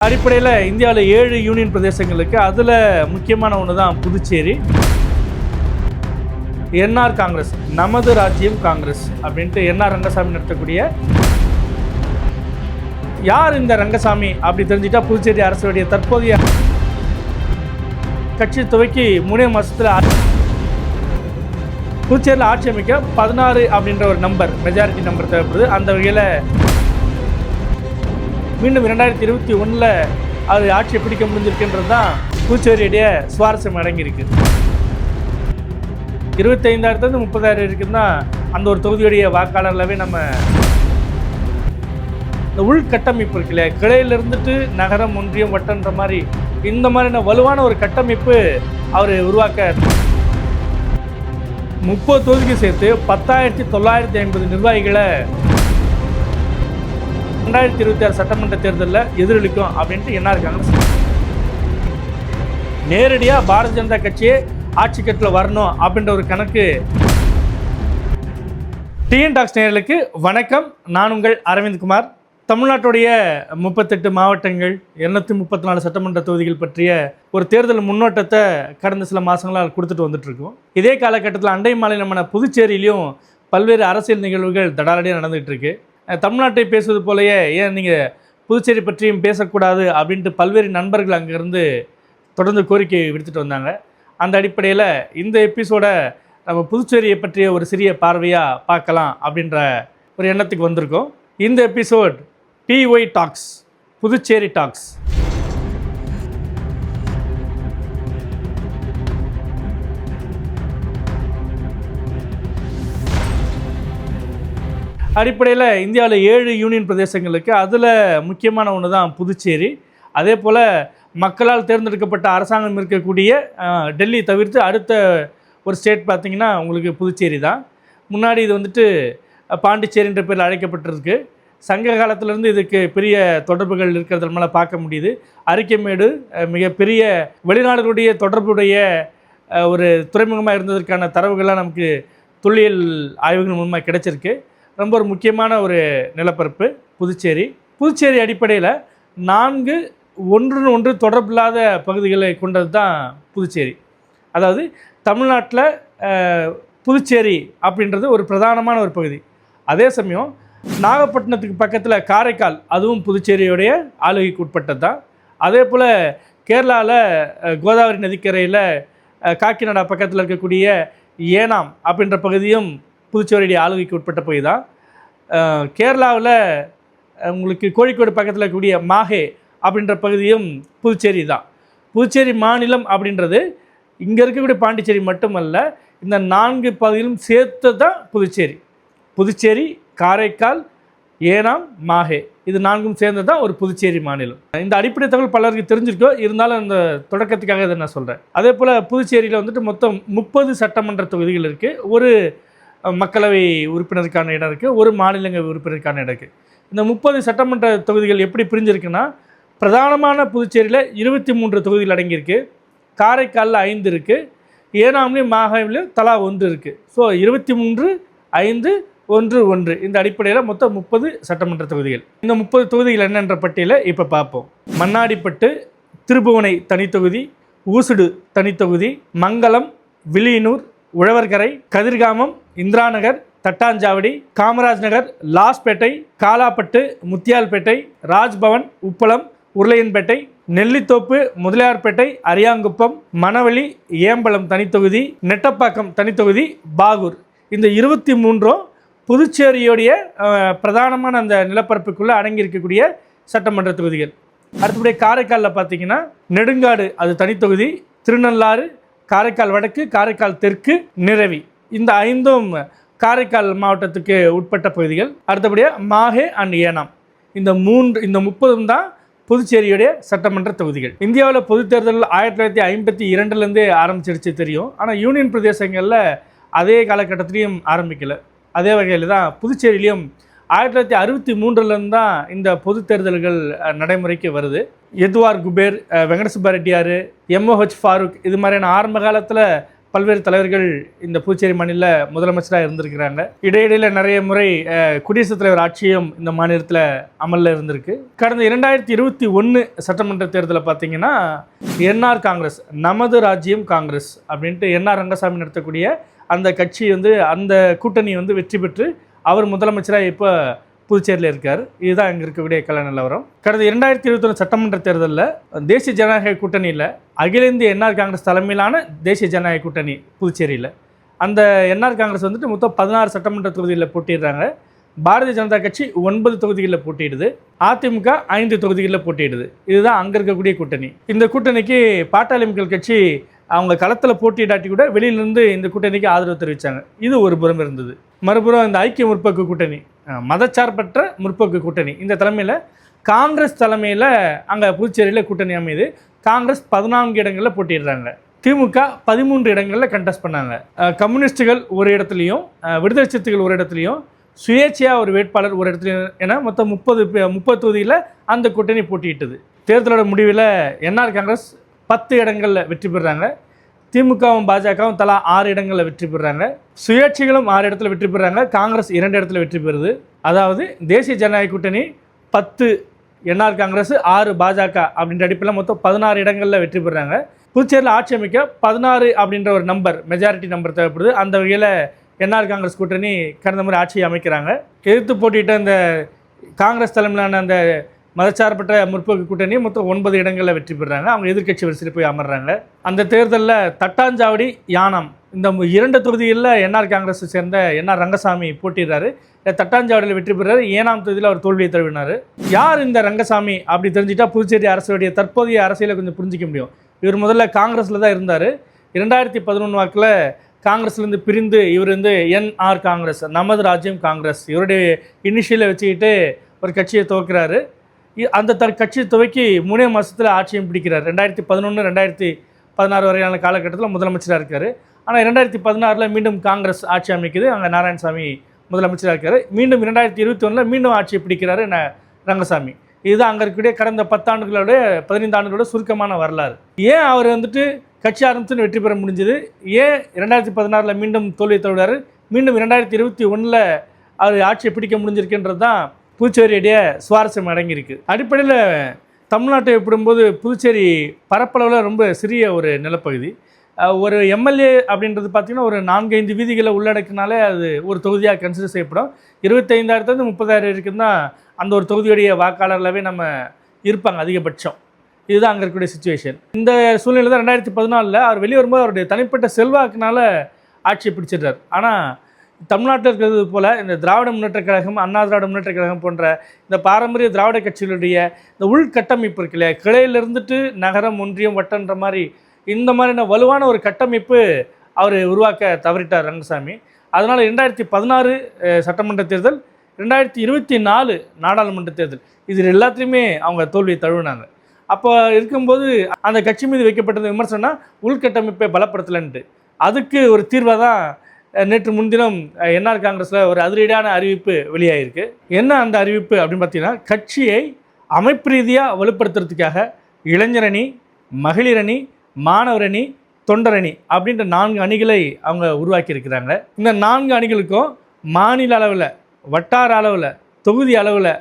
அடிப்படையில் இந்தியாவில் ஏழு யூனியன் பிரதேசங்களுக்கு அதில் முக்கியமான ஒன்று தான் புதுச்சேரி. என்ஆர் காங்கிரஸ் நமது ராஜ்யம் காங்கிரஸ் அப்படின்ட்டு என்ஆர் ரங்கசாமி நடத்தக்கூடிய யார் இந்த ரங்கசாமி அப்படி தெரிஞ்சுட்டா புதுச்சேரி அரசுடைய தற்போதைய கட்சி துவக்கி மூணே மாசத்துல புதுச்சேரியில் ஆட்சி அமைக்க பதினாறு அப்படின்ற ஒரு நம்பர் மெஜாரிட்டி நம்பர் தேவைப்படுது. அந்த வகையில் மீண்டும் இரண்டாயிரத்தி இருபத்தி ஒன்றில் அது ஆட்சியை பிடிக்க முடிஞ்சிருக்குன்றது தான் புதுச்சேரியுடைய சுவாரஸ்யம் அடங்கியிருக்கு. இருபத்தைந்தாயிரத்துலேருந்து முப்பதாயிரம் இருக்குன்னா அந்த ஒரு தொகுதியுடைய வாக்காளர்களாகவே நம்ம இந்த உள்கட்டமைப்பு இருக்கு இல்லையா? கிளையில இருந்துட்டு நகரம் ஒன்றியம் வட்டன்ற மாதிரி இந்த மாதிரியான வலுவான ஒரு கட்டமைப்பு அவர் உருவாக்க முப்பது தொகுதிக்கு சேர்த்து பத்தாயிரத்தி தொள்ளாயிரத்தி ஐம்பது நிர்வாகிகளை ரெண்டாயிரத்தி இருபத்தி ஆறு சட்டமன்ற தேர்தலில் எதிரொலிக்கும் அப்படின்ட்டு என்ன இருக்காங்க? நேரடியாக பாரதிய ஜனதா கட்சியே ஆட்சி கட்டில் வரணும் அப்படின்ற ஒரு கணக்கு. டிஎன் டாக்ஸ் நேயர்களுக்கு வணக்கம். நான் உங்கள் அரவிந்த் குமார். தமிழ்நாட்டுடைய முப்பத்தெட்டு மாவட்டங்கள் இருநூத்தி முப்பத்தி நாலு சட்டமன்ற தொகுதிகள் பற்றிய ஒரு தேர்தல் முன்னோட்டத்தை கடந்த சில மாதங்களாக கொடுத்துட்டு வந்துட்டுருக்கோம். இதே காலகட்டத்தில் அண்டை மாநிலமான புதுச்சேரியிலையும் பல்வேறு அரசியல் நிகழ்வுகள் தடாலடியாக நடந்துகிட்டு இருக்கு தமிழ்நாட்டை பேசுவது போலயே ஏன் நீங்கள் புதுச்சேரி பற்றியும் பேசக்கூடாது அப்படின்ட்டு பல்வேறு நண்பர்கள் அங்கேருந்து தொடர்ந்து கோரிக்கை விடுத்துட்டு வந்தாங்க. அந்த அடிப்படையில் இந்த எபிசோட நம்ம புதுச்சேரியை பற்றிய ஒரு சிறிய பார்வையாக பார்க்கலாம் அப்படின்ற ஒரு எண்ணத்துக்கு வந்திருக்கோம். இந்த episode by talks Puducherry talks அடிப்படையில் இந்தியாவில் ஏழு யூனியன் பிரதேசங்களுக்கு அதில் முக்கியமான ஒன்று தான் புதுச்சேரி. அதே போல் மக்களால் தேர்ந்தெடுக்கப்பட்ட அரசாங்கம் இருக்கக்கூடிய டெல்லி தவிர்த்து அடுத்த ஒரு ஸ்டேட் பார்த்திங்கன்னா உங்களுக்கு புதுச்சேரி தான். முன்னாடி இது வந்துட்டு பாண்டிச்சேரின்ற பேரில் அழைக்கப்பட்டிருக்கு. சங்க காலத்திலேருந்து இதுக்கு பெரிய தொடர்புகள் இருக்கிறது மேலே பார்க்க முடியுது. அரிக்கமேடு மிகப்பெரிய வெளிநாடுகளுடைய தொடர்புடைய ஒரு துறைமுகமாக இருந்ததற்கான தரவுகள்லாம் நமக்கு தொல்லியல் ஆய்வுகள் மூலமாக கிடைச்சிருக்கு. ரொம்ப ஒரு முக்கியமான ஒரு நிலப்பரப்பு புதுச்சேரி. புதுச்சேரி அடிப்படையில் நான்கு ஒன்று ஒன்று தொடர்பில்லாத பகுதிகளை கொண்டது தான் புதுச்சேரி. அதாவது தமிழ்நாட்டில் புதுச்சேரி அப்படின்றது ஒரு பிரதானமான ஒரு பகுதி. அதே சமயம் நாகப்பட்டினத்துக்கு பக்கத்தில் காரைக்கால் அதுவும் புதுச்சேரியுடைய ஆளுகைக்கு உட்பட்டது தான் அதே போல் கேரளாவில் கோதாவரி நதிக்கரையில் காக்கிநாடா பக்கத்தில் இருக்கக்கூடிய ஏனாம் அப்படின்ற பகுதியும் புதுச்சேரியுடைய ஆளுகைக்கு உட்பட்ட போய் தான் கேரளாவில் உங்களுக்கு கோழிக்கோடு பக்கத்தில் இருக்கக்கூடிய மாஹே அப்படின்ற பகுதியும் புதுச்சேரி தான். புதுச்சேரி மாநிலம் அப்படின்றது இங்கே இருக்கக்கூடிய பாண்டிச்சேரி மட்டுமல்ல இந்த நான்கு பகுதியிலும் சேர்த்து தான் புதுச்சேரி. புதுச்சேரி காரைக்கால் ஏனாம் மாஹே. இது நான்கும் சேர்ந்து தான் ஒரு புதுச்சேரி மாநிலம். இந்த அடிப்படை தகவல் பலருக்கு தெரிஞ்சிருக்கோ இருந்தாலும் இந்த தொடக்கத்துக்காக இதை நான் சொல்கிறேன் அதே போல் புதுச்சேரியில் வந்துட்டு மொத்தம் முப்பது சட்டமன்ற தொகுதிகள் இருக்குது ஒரு மக்களவை உறுப்பினருக்கான இடம் இருக்குது ஒரு மாநிலங்கள் உறுப்பினருக்கான இடம் இருக்குது இந்த முப்பது சட்டமன்ற தொகுதிகள் எப்படி பிரிஞ்சிருக்குன்னா பிரதானமான புதுச்சேரியில் இருபத்தி மூன்று தொகுதிகள் அடங்கியிருக்கு காரைக்காலில் ஐந்து இருக்குது ஏனாம்லேயும் மாகாவிலையும் தலா ஒன்று இருக்குது ஸோ இருபத்தி மூன்று ஐந்து ஒன்று ஒன்று இந்த அடிப்படையில் மொத்தம் முப்பது சட்டமன்ற தொகுதிகள். இந்த முப்பது தொகுதிகள் என்னென்ற பட்டியலை இப்போ பார்ப்போம். மண்ணாடிப்பட்டு திருபுவனை தனித்தொகுதி ஊசுடு தனித்தொகுதி மங்களம் வில்லியனூர் உழவர்கரை கதிர்காமம் இந்திராநகர் தட்டாஞ்சாவடி காமராஜ் நகர் லாஸ்பேட்டை காலாப்பட்டு முத்தியால்பேட்டை ராஜ்பவன் உப்பளம் உருளையன்பேட்டை நெல்லித்தோப்பு முதலியார்பேட்டை அரியாங்குப்பம் மணவெளி ஏம்பலம் தனித்தொகுதி நெட்டப்பாக்கம் தனித்தொகுதி பாகூர். இந்த இருபத்தி மூன்றும் புதுச்சேரியுடைய பிரதானமான அந்த நிலப்பரப்புக்குள்ளே அடங்கியிருக்கக்கூடிய சட்டமன்ற தொகுதிகள். அடுத்தபடியே காரைக்காலில் பார்த்தீங்கன்னா நெடுங்காடு அது தனித்தொகுதி திருநள்ளாறு காரைக்கால் வடக்கு காரைக்கால் தெற்கு நிரவி. இந்த ஐந்தும் காரைக்கால் மாவட்டத்துக்கு உட்பட்ட பகுதிகள். அடுத்தபடியாக மாஹே அண்ட் ஏனாம். இந்த மூன்று இந்த முப்பதும் தான் புதுச்சேரியுடைய சட்டமன்ற தொகுதிகள். இந்தியாவில் பொது தேர்தல் ஆயிரத்தி தொள்ளாயிரத்தி ஐம்பத்தி இரண்டுலேருந்தே ஆரம்பிச்சிருச்சு தெரியும். ஆனால் யூனியன் பிரதேசங்களில் அதே காலகட்டத்திலையும் ஆரம்பிக்கலை. அதே வகையில் தான் புதுச்சேரியிலையும் ஆயிரத்தி தொள்ளாயிரத்தி அறுபத்தி மூன்றுலேருந்து தான் இந்த பொது தேர்தல்கள் நடைமுறைக்கு வருது. எதுவார் குபேர் வெங்கடசுப்பா ரெட்டியார் எம்ஓஹெச் ஃபாரூக் இது மாதிரியான ஆரம்ப காலத்தில் பல்வேறு தலைவர்கள் இந்த புதுச்சேரி மாநில முதலமைச்சராக இருந்திருக்கிறாங்க. இடையிடையில் நிறைய முறை குடியரசுத் தலைவர் ஆட்சியும் இந்த மாநிலத்தில் அமலில் இருந்திருக்கு. கடந்த இரண்டாயிரத்தி இருபத்தி ஒன்று சட்டமன்ற தேர்தலில் பார்த்தீங்கன்னா என்ஆர் காங்கிரஸ் நமது ராஜ்யம் காங்கிரஸ் அப்படின்ட்டு என்ஆர் ரங்கசாமி நடத்தக்கூடிய அந்த கட்சி வந்து அந்த கூட்டணி வந்து வெற்றி பெற்று அவர் முதலமைச்சராக இப்போ புதுச்சேரியில் இருக்கார். இதுதான் இங்கே இருக்கக்கூடிய கல நிலவரம். கடந்த இரண்டாயிரத்தி இருபத்தொன்று சட்டமன்ற தேர்தலில் தேசிய ஜனநாயக கூட்டணியில் அகில இந்திய என்ஆர் காங்கிரஸ் தலைமையிலான தேசிய ஜனநாயக கூட்டணி புதுச்சேரியில். அந்த என்ஆர் காங்கிரஸ் வந்துட்டு மொத்தம் பதினாறு சட்டமன்ற தொகுதியில் போட்டிடுறாங்க பாரதிய ஜனதா கட்சி ஒன்பது தொகுதிகளில் போட்டியிடுது. அதிமுக ஐந்து தொகுதிகளில் போட்டியிடுது. இதுதான் அங்கே இருக்கக்கூடிய கூட்டணி. இந்த கூட்டணிக்கு பாட்டாளி மக்கள் கட்சி அவங்க களத்தில் போட்டியிடாட்டி கூட வெளியிலிருந்து இந்த கூட்டணிக்கு ஆதரவு தெரிவித்தாங்க இது ஒரு புறம் இருந்தது. மறுபுறம் இந்த ஐக்கிய முற்போக்கு கூட்டணி மதச்சார்பற்ற முற்போக்கு கூட்டணி. இந்த தலைமையில் காங்கிரஸ் தலைமையில் அங்கே புதுச்சேரியில் கூட்டணி அமையுது. காங்கிரஸ் பதினான்கு இடங்களில் போட்டிடுறாங்க திமுக பதிமூன்று இடங்களில் கண்டெஸ்ட் பண்ணாங்க. கம்யூனிஸ்ட்டுகள் கம்யூனிஸ்டுகள் ஒரு இடத்துலையும் விடுதலை சிறுத்தைகள் ஒரு இடத்துலையும் சுயேட்சையாக ஒரு வேட்பாளர் ஒரு இடத்துலையும் என மொத்தம் முப்பது முப்பது தொகுதியில் அந்த கூட்டணி போட்டியிட்டது. தேர்தலோட முடிவில் என்ஆர் காங்கிரஸ் பத்து இடங்களில் வெற்றி பெறுறாங்க திமுகவும் பாஜகவும் தலா ஆறு இடங்களில் வெற்றி பெறுறாங்க சுயேட்சைகளும் ஆறு இடத்துல வெற்றி பெறுறாங்க காங்கிரஸ் இரண்டு இடத்துல வெற்றி பெறுது. அதாவது தேசிய ஜனநாயக கூட்டணி பத்து என்ஆர் காங்கிரஸ் ஆறு பாஜக அப்படின்ற அடிப்பில் மொத்தம் பதினாறு இடங்களில் வெற்றி பெறுறாங்க புதுச்சேரியில் ஆட்சி அமைக்க பதினாறு அப்படின்ற ஒரு நம்பர் மெஜாரிட்டி நம்பர் தேவைப்படுது. அந்த வகையில் என்ஆர் காங்கிரஸ் கூட்டணி கடந்த முறை ஆட்சியை அமைக்கிறாங்க. எதிர்த்து போட்டிட்ட இந்த காங்கிரஸ் தலைமையிலான அந்த மதச்சார்பற்ற முற்போக்கு கூட்டணி மொத்தம் ஒன்பது இடங்களில் வெற்றி பெறுறாங்க அவங்க எதிர்கட்சி வரிசையில் போய் அமர்றாங்க. அந்த தேர்தலில் தட்டாஞ்சாவடி யானம் இந்த இரண்டு தொகுதிகளில் என்ஆர் காங்கிரஸை சேர்ந்த என்ஆர் ரங்கசாமி போட்டிடுறாரு தட்டாஞ்சாவடியில் வெற்றி பெறாரு. ஏனாம் தொகுதியில் அவர் தோல்வியை தழுவினார். யார் இந்த ரங்கசாமி அப்படி தெரிஞ்சுட்டா புதுச்சேரி அரசுடைய தற்போதைய அரசியலை கொஞ்சம் புரிஞ்சிக்க முடியும். இவர் முதல்ல காங்கிரஸில் தான் இருந்தார். இரண்டாயிரத்தி பதினொன்று வாக்கில் காங்கிரஸ்லேருந்து பிரிந்து இவர் வந்து என்ஆர் காங்கிரஸ் நமது ராஜ்யம் காங்கிரஸ். இவருடைய இனிஷியலை வச்சுக்கிட்டு ஒரு கட்சியை துவக்கிறாரு. அந்த தர் கட்சியை துவக்கி மூணே மாதத்தில் ஆட்சியும் பிடிக்கிறார். ரெண்டாயிரத்தி பதினொன்று ரெண்டாயிரத்தி பதினாறு வரையான காலகட்டத்தில் முதலமைச்சராக இருக்கார். ஆனால் ரெண்டாயிரத்தி பதினாறில் மீண்டும் காங்கிரஸ் ஆட்சி அமைக்குது. அங்கே நாராயணசாமி முதலமைச்சராக இருக்கார். மீண்டும் ரெண்டாயிரத்தி இருபத்தி ஒன்றில் மீண்டும் ஆட்சியை பிடிக்கிறாரு ந ரங்கசாமி. இதுதான் அங்கே இருக்கக்கூடிய கடந்த பத்தாண்டுகளோட பதினைந்து ஆண்டுகளோட சுருக்கமான வரலாறு. ஏன் அவர் வந்துட்டு கட்சி ஆரம்பித்துன்னு வெற்றி பெற முடிஞ்சது? ஏன் ரெண்டாயிரத்தி பதினாறில் மீண்டும் தோல்வியை தழுவினார்? மீண்டும் இரண்டாயிரத்தி இருபத்தி ஒன்றில் அவர் ஆட்சியை பிடிக்க முடிஞ்சிருக்குன்றது தான் புதுச்சேரியுடைய சுவாரஸ்யம் அடங்கியிருக்கு. அடிப்படையில் தமிழ்நாட்டை ஒப்பிடும்போது புதுச்சேரி பரப்பளவில் ரொம்ப சிறிய ஒரு நிலப்பகுதி. ஒரு எம்எல்ஏ அப்படின்றது பார்த்திங்கன்னா ஒரு நான்கைந்து வீதிகளை உள்ளடக்கினாலே அது ஒரு தொகுதியாக கன்சிடர் செய்யப்படும். இருபத்தைந்தாயிரத்துலேருந்து முப்பதாயிரம் வரைக்கும் தான் அந்த ஒரு தொகுதியுடைய வாக்காளர்களாகவே நம்ம இருப்பாங்க அதிகபட்சம். இதுதான் அங்கே இருக்கக்கூடிய சுச்சுவேஷன் இந்த சூழ்நிலை தான் ரெண்டாயிரத்தி பதினாலில் அவர் வெளியே வரும்போது அவருடைய தனிப்பட்ட செல்வாக்குனால ஆட்சியை பிடிச்சிடுறார். ஆனால் தமிழ்நாட்டில் இருக்கிறது போல் இந்த திராவிட முன்னேற்றக் கழகம் அண்ணா திராவிட முன்னேற்ற கழகம் போன்ற இந்த பாரம்பரிய திராவிட கட்சிகளுடைய இந்த உள்கட்டமைப்பு இருக்கு இல்லையா? கிளையிலிருந்துட்டு நகரம் ஒன்றியம் வட்டன்ற மாதிரி இந்த மாதிரியான வலுவான ஒரு கட்டமைப்பு அவர் உருவாக்க தவறிட்டார் ரங்கசாமி. அதனால் ரெண்டாயிரத்தி பதினாறு சட்டமன்ற தேர்தல் ரெண்டாயிரத்தி இருபத்தி நாலு நாடாளுமன்ற தேர்தல் இது எல்லாத்துலேயுமே அவங்க தோல்வியை தழுவினாங்க. அப்போ இருக்கும்போது அந்த கட்சி மீது வைக்கப்பட்டது விமர்சனம்னா உள்கட்டமைப்பை பலப்படுத்தலைன்ட்டு. அதுக்கு ஒரு தீர்வாக தான் நேற்று முன்தினம் என்ஆர் காங்கிரஸில் ஒரு அதிரடியான அறிவிப்பு வெளியாகிருக்கு என்ன அந்த அறிவிப்பு அப்படின்னு பார்த்தீங்கன்னா கட்சியை அமைப்பு ரீதியாக வலுப்படுத்துறதுக்காக இளைஞரணி மகளிரணி மாணவரணி தொண்டரணி அப்படின்ற நான்கு அணிகளை அவங்க உருவாக்கியிருக்கிறாங்க. இந்த நான்கு அணிகளுக்கும் மாநில அளவில் வட்டார அளவில் தொகுதி அளவில்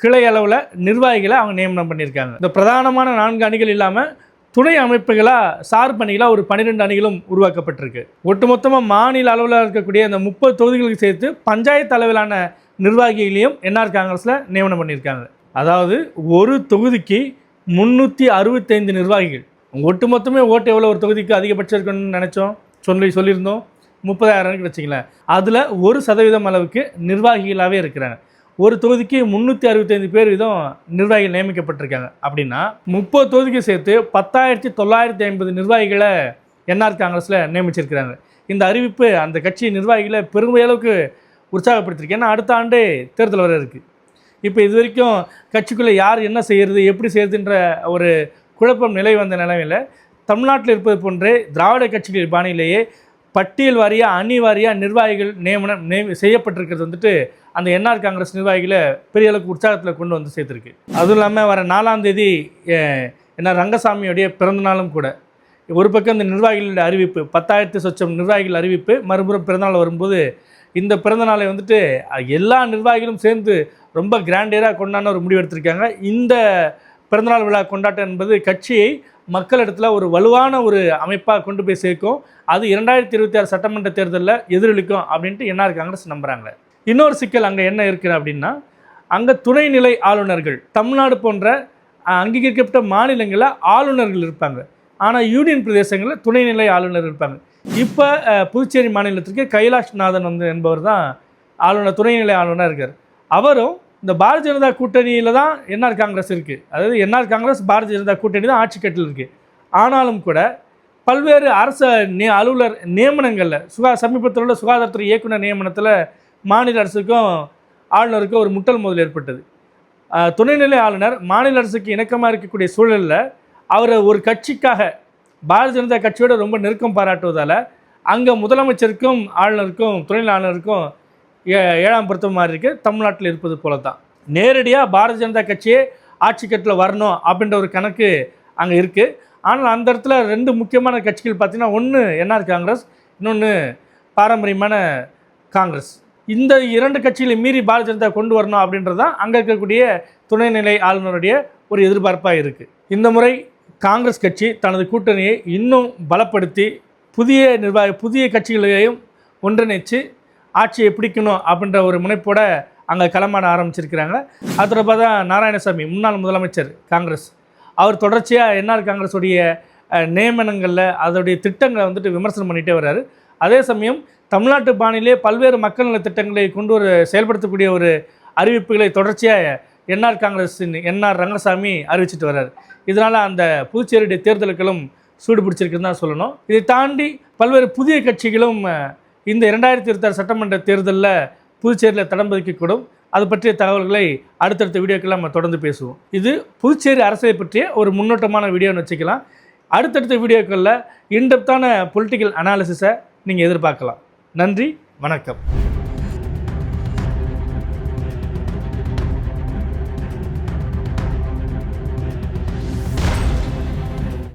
கிளை அளவில் நிர்வாகிகளை அவங்க நியமனம் பண்ணியிருக்காங்க. இந்த பிரதானமான நான்கு அணிகள் இல்லாமல் துணை அமைப்புகளாக சார் அணிகளாக ஒரு பன்னிரெண்டு அணிகளும் உருவாக்கப்பட்டிருக்கு. ஒட்டுமொத்தமாக மாநில அளவில் இருக்கக்கூடிய அந்த முப்பது தொகுதிகளுக்கு சேர்த்து பஞ்சாயத்து அளவிலான நிர்வாகிகளையும் என்ஆர் காங்கிரஸில் நியமனம் பண்ணியிருக்காங்க. அதாவது ஒரு தொகுதிக்கு முந்நூற்றி அறுபத்தைந்து நிர்வாகிகள். ஒட்டுமொத்தமே ஓட்டு எவ்வளோ ஒரு தொகுதிக்கு அதிகபட்சம் இருக்கணும்னு நினச்சோம்? சொல்லி சொல்லியிருந்தோம். முப்பதாயிரம் வச்சுங்களேன் அதில் ஒரு சதவீதம் அளவுக்கு நிர்வாகிகளாகவே இருக்கிறாங்க. ஒரு தொகுதிக்கு முந்நூற்றி அறுபத்தைந்து பேர் வீதம் நிர்வாகிகள் நியமிக்கப்பட்டிருக்காங்க. அப்படின்னா முப்பது தொகுதிக்கு சேர்த்து பத்தாயிரத்தி தொள்ளாயிரத்தி ஐம்பது நிர்வாகிகளை என்ஆர் காங்கிரஸில் நியமிச்சிருக்கிறாங்க. இந்த அறிவிப்பு அந்த கட்சி நிர்வாகிகளை பெருமையளவுக்கு உற்சாகப்படுத்திருக்கு ஏன்னா அடுத்த ஆண்டே தேர்தல் வர இருக்குது இப்போ இது வரைக்கும் கட்சிக்குள்ளே யார் என்ன செய்கிறது எப்படி செய்கிறதுன்ற ஒரு குழப்பம் நிலை வந்த நிலைமையில் தமிழ்நாட்டில் இருப்பது போன்றே திராவிட கட்சிகள் பாணியிலேயே பட்டியல் வாரியாக அணி வாரியாக நிர்வாகிகள் நியமனம் நியமி செய்யப்பட்டிருக்கிறது வந்துட்டு அந்த என்ஆர் காங்கிரஸ் நிர்வாகிகளை பெரிய அளவுக்கு உற்சாகத்தில் கொண்டு வந்து சேர்த்துருக்கு. அதுவும் இல்லாமல் வர நாலாம் தேதி என்ன ரங்கசாமியோடைய பிறந்தநாளும் கூட. ஒரு பக்கம் இந்த நிர்வாகிகளுடைய அறிவிப்பு பத்தாயிரத்து சொச்சம் நிர்வாகிகள் அறிவிப்பு மறுபுறம் பிறந்தநாள் வரும்போது இந்த பிறந்தநாளை வந்துட்டு எல்லா நிர்வாகிகளும் சேர்ந்து ரொம்ப கிராண்டியராக கொண்டாட ஒரு முடிவு எடுத்திருக்காங்க. இந்த பிறந்தநாள் விழா கொண்டாட்டம் என்பது கட்சியை மக்களிடத்தில் ஒரு வலுவான ஒரு அமைப்பாக கொண்டு போய் சேர்க்கும். அது இரண்டாயிரத்தி இருபத்தி ஆறு சட்டமன்ற தேர்தலில் எதிரொலிக்கும் அப்படின்ட்டு என்ஆர் காங்கிரஸ் நம்புகிறாங்க இன்னொரு சிக்கல் அங்கே என்ன இருக்குது அப்படின்னா அங்கே துணைநிலை ஆளுநர்கள் தமிழ்நாடு போன்ற அங்கீகரிக்கப்பட்ட மாநிலங்களில் ஆளுநர்கள் இருப்பாங்க. ஆனால் யூனியன் பிரதேசங்களில் துணைநிலை ஆளுநர் இருப்பாங்க. இப்போ புதுச்சேரி மாநிலத்திற்கு கைலாஷ் நாதன் வந்து என்பவர் தான் ஆளுநர் துணைநிலை ஆளுநர் இருக்கார். அவரும் இந்த பாரதிய ஜனதா கூட்டணியில் தான் என்ஆர் காங்கிரஸ் இருக்குது அதாவது என்ஆர் காங்கிரஸ் பாரதிய ஜனதா கூட்டணி தான் ஆட்சி கட்டில் இருக்குது ஆனாலும் கூட பல்வேறு அரசு நே அலுவலர் நியமனங்களில் சுகா சமீபத்தில் உள்ள சுகாதாரத்துறை இயக்குனர் நியமனத்தில் மாநில அரசுக்கும் ஆளுநருக்கும் ஒரு முட்டல் மோதல் ஏற்பட்டது. துணைநிலை ஆளுநர் மாநில அரசுக்கு இணக்கமாக இருக்கக்கூடிய சூழலில் அவரை ஒரு கட்சிக்காக பாரதிய ஜனதா கட்சியோட ரொம்ப நெருக்கம் பாராட்டுவதால் அங்கே முதலமைச்சருக்கும் ஆளுநருக்கும் துணைநிலை ஆளுநருக்கும் ஏ- ஏழாம் பொருத்தம் மாதிரி இருக்குது தமிழ்நாட்டில் இருப்பது போல தான் நேரடியாக பாரதிய ஜனதா கட்சியே ஆட்சி கட்டில் வரணும் அப்படின்ற ஒரு கணக்கு அங்கே இருக்குது ஆனால் அந்த இடத்துல ரெண்டு முக்கியமான கட்சிகள் பார்த்திங்கன்னா ஒன்று என்ஆர் காங்கிரஸ் இன்னொன்று பாரம்பரியமான காங்கிரஸ். இந்த இரண்டு கட்சிகளையும் மீறி பாரதிய ஜனதா கொண்டு வரணும் அப்படின்றது தான் அங்கே இருக்கக்கூடிய துணைநிலை ஆளுநருடைய ஒரு எதிர்பார்ப்பாக இருக்குது இந்த முறை காங்கிரஸ் கட்சி தனது கூட்டணியை இன்னும் பலப்படுத்தி புதிய நிர்வாக புதிய கட்சிகளையும் ஒன்றிணைச்சு ஆட்சியை பிடிக்கணும் அப்படின்ற ஒரு முனைப்போட அங்கே களமாட ஆரம்பிச்சிருக்கிறாங்க. அது பார்த்தா தான் நாராயணசாமி முன்னாள் முதலமைச்சர் காங்கிரஸ் அவர் தொடர்ச்சியாக என்ஆர் காங்கிரஸுடைய நியமனங்களில் அதோடைய திட்டங்களை வந்துட்டு விமர்சனம் பண்ணிகிட்டே வர்றாரு. அதே சமயம் தமிழ்நாட்டு பாணியிலே பல்வேறு மக்கள் நலத்திட்டங்களை கொண்டு ஒரு செயல்படுத்தக்கூடிய ஒரு அறிவிப்புகளை தொடர்ச்சியாக என்ஆர் காங்கிரஸின் என்ஆர் ரங்கசாமி அறிவிச்சிட்டு வர்றார். இதனால் அந்த புதுச்சேரியுடைய தேர்தலுக்களும் சூடு பிடிச்சிருக்குன்னு தான் சொல்லணும். இதை தாண்டி பல்வேறு புதிய கட்சிகளும் இந்த இரண்டாயிரத்தி இருபத்தாறு சட்டமன்ற தேர்தலில் புதுச்சேரியில் தடம் பதிக்கக்கூடும் அது பற்றிய தகவல்களை அடுத்தடுத்த வீடியோக்கள் நம்ம தொடர்ந்து பேசுவோம். இது புதுச்சேரி அரசை பற்றிய ஒரு முன்னோட்டமான வீடியோன்னு வச்சுக்கலாம். அடுத்தடுத்த வீடியோக்களில் இன்டெப்த்தான பொலிட்டிக்கல் அனாலிசிஸை நீங்கள் எதிர்பார்க்கலாம். நன்றி வணக்கம்.